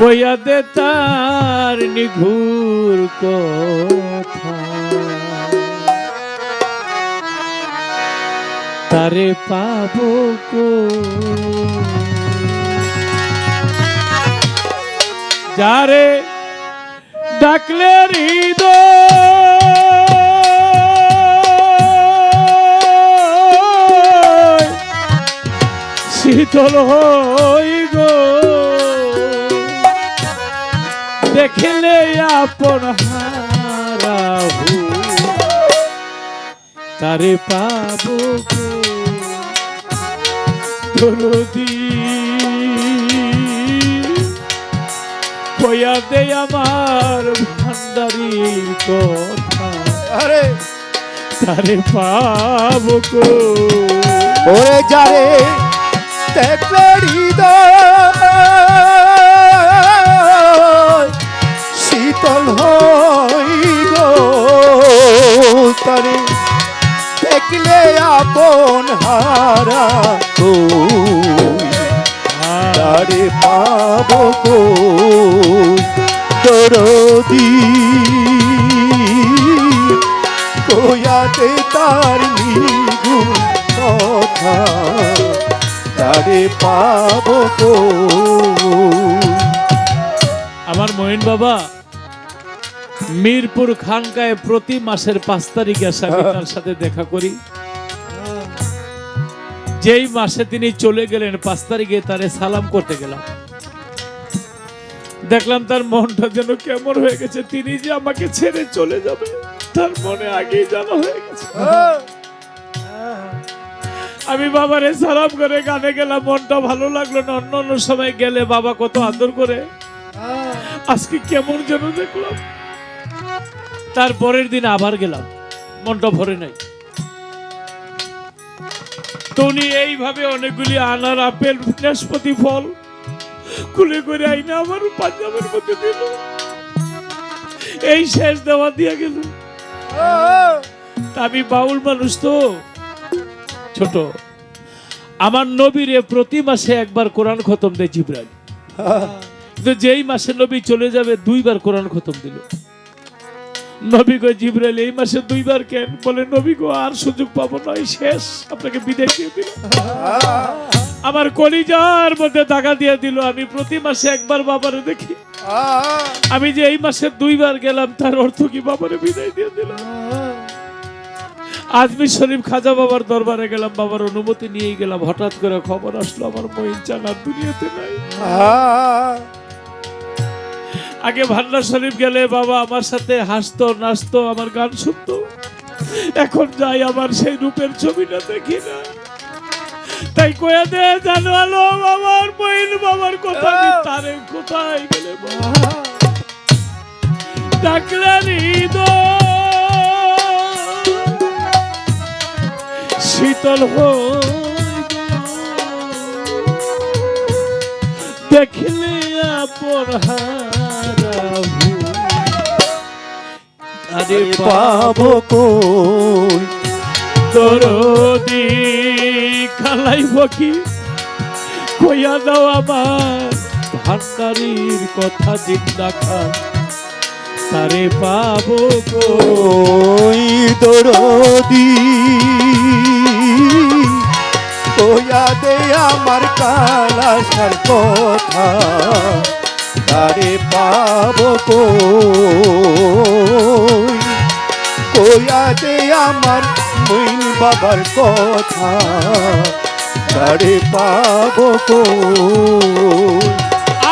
কইয়া দে তার নিঘুর কথা। তারে পাবো কো যারে ডাকলে হৃদয় শীতল হই গো। দেখলে আপন হারাহু। তারে পাবো দরদি। কয়া দে আমার ভান্ডারির কথা। আরে। তারে পাবো ওরে যারে দেখলে হৃদয় তারে পাবো দরদি কোয়াতে তার নিগু কথা তারে পাবো গো আমার মহিন বাবা মিরপুর খানকায় প্রতি মাসের পাঁচ তারিখে আসে আমি তার সাথে দেখা করি। যেই মাসে তিনি চলে গেলেন, পাঁচ তারিখে তারে সালাম করতে গেলাম। দেখলাম তার মনটা যেন কেমন হয়ে গেছে। তিনি যে আমাকে ছেড়ে চলে যাবে, তার মনে আগেই জানা হয়ে গেছে। আমি বাবারে সালাম করে গানে গেলাম, মনটা ভালো লাগল না। অন্য অন্য সময় গেলে বাবা কত আদর করে। আজকে কেমন যেন দেখলাম। তারপরের দিন আবার গেলাম, মনটা ভরে নাই। তো এইভাবে অনেকগুলি আনার আপেল নাশপাতি ফল, কুলে করে আইনা আমার পাঞ্জাবের মধ্যে দিল। এই শেষ দেওয়া দিয়ে গেল। আমি বাউল মানুষ তো, ছোট। আমার নবীরে প্রতি মাসে একবার কোরআন খতম দেয় কিন্তু যেই মাসে নবী চলে যাবে, দুইবার কোরআন খতম দিল। নবী গো জিব্রাইল, এই মাসে দুইবার কেন? বলে, নবী গো, আর সুযোগ পাবো না শেষ। আপনাকে বিদায় দিয়ে দিল আমার কলিজার মধ্যে দাগা দিয়ে দিল। আমি প্রতি মাসে একবার বাবারে দেখি। আমি যে এই মাসে দুইবার গেলাম, তার অর্থ কি বাবারে বিদায় দিয়ে দিল আজমি শরীফ খাজা বাবার দরবারে গেলাম, বাবার অনুমতি নিয়ে গেলাম। হঠাৎ করে খবর আসলো, আমার মহিন চান দুনিয়াতে নাই। আগে ভান্ডার শরীফ গেলে বাবা আমার সাথে হাসতো নাচতো আমার গান শুনতো। এখন যাই আমার সেই রূপের ছবিটা দেখি না। তাই কয়ে দে জানো আলো বাবার বইন বাবার কথা তারে কোথায় গেলে হৃদয় শীতল হই দেখলে আপন হারাবো আরে পাবো কই? দরদি খালাইব কি কইয়া দাও আমার ভান্ডারির কথা জিন্দা খান। তারে পাবো ওই দরদি কোয়া দে আমার কালাসার কথা। তারে পাবো কই? বাবার কথা। তারে পাব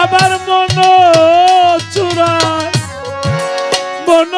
আবার মন চূড়ায় মন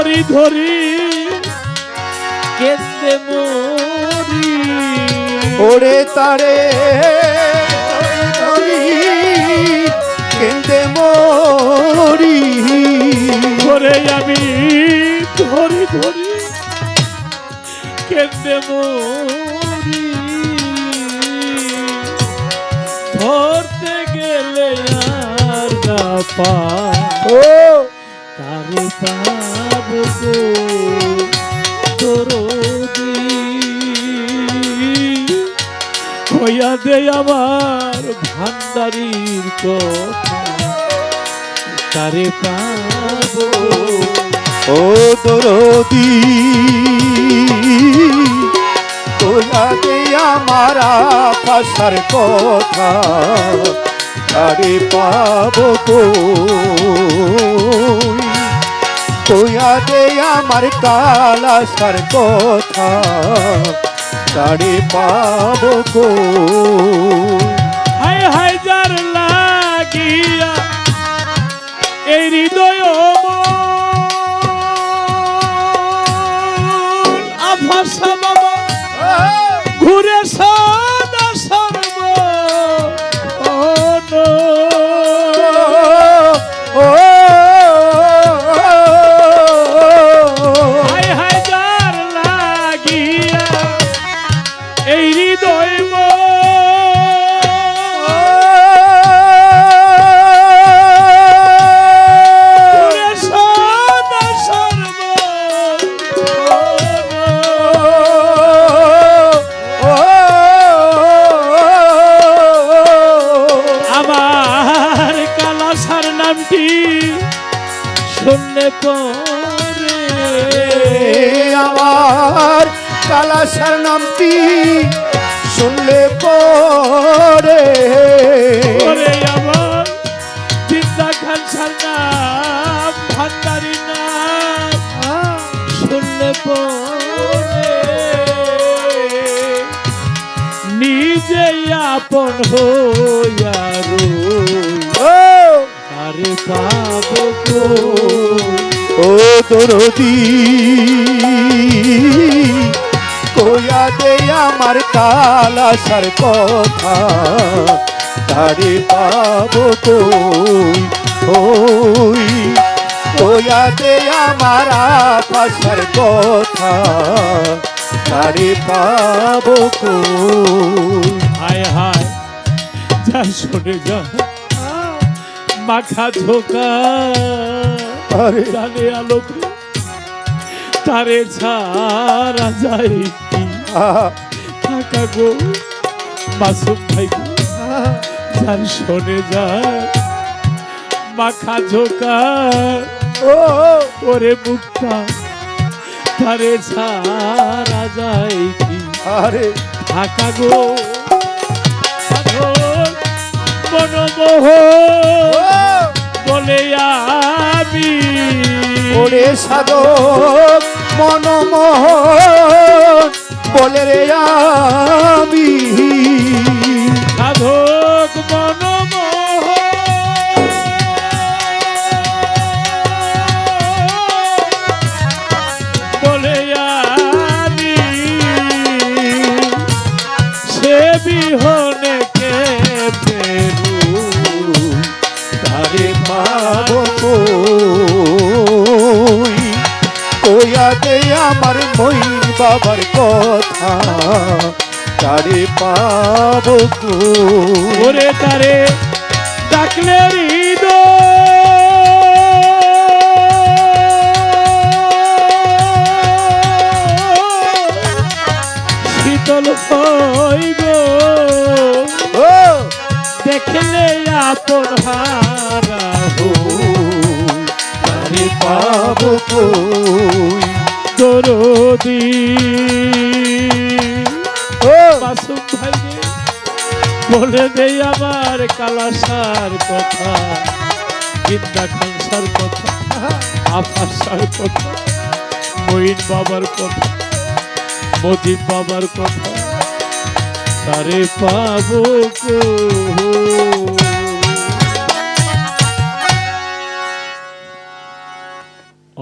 ধরি ধরি। কেন্দে মরি। ওরে তারে ধরি কেন্দে মরি। ধরে আমি ধরি ধরি। কেন্দে মরি। ধরতে গেলে আর না পা। ও। কারে পাবো দে আমার ভান্ডারির কথা কারে পাবো। ও দরদি তোলাতে আমার আশার কথা আরে পাবো আমার কালাসার কথা। তারে পাবো কই হাই হাই যার লাগিয়া এই হৃদয় পরে আমার কালাসার নামটি শুনলে পরে। আমার চিন্তা খান সার নাম, ভান্ডারি নাম, শুনলে পরে। নিজে আপন হইয়া আরে পাবো? ও দরদি কোয়া দে আমার কালাসার কথা, তারে পাবো কই ওই কোয়া দে আমার আশার কথা, তারে পাবো হায় হায়, যা শুনে যা। মাখা ঝোকা জানে আলোকে তারে ছাড়া যায় কি? থাকা গো মাসুম ভাই যার শোনে যায় মাখা ঝোকা ও ওরে মুক্তা তারে ছাড়া যায় কি? আরে। থাকা গো মনমোহ বলে আমি। ওরে সাধক মনমোহ বলে রে আমি। সাধক মনমোহ আমার মইন বাবার কথা। তারে পাবো ওরে তারে ডাকলে শীতল হইব দেখলে আপন হারা তারে পাবো বলে দেই আমার কালাসার কথা। বিদ্যা খানসার কথা আফাসার কথা, মঈন বাবার কথা মজিদ বাবার কথা। তারে পাবো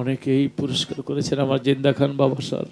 অনেকেই পুরস্কার করেছেন আমার জিন্দা খান বাবা স্যার।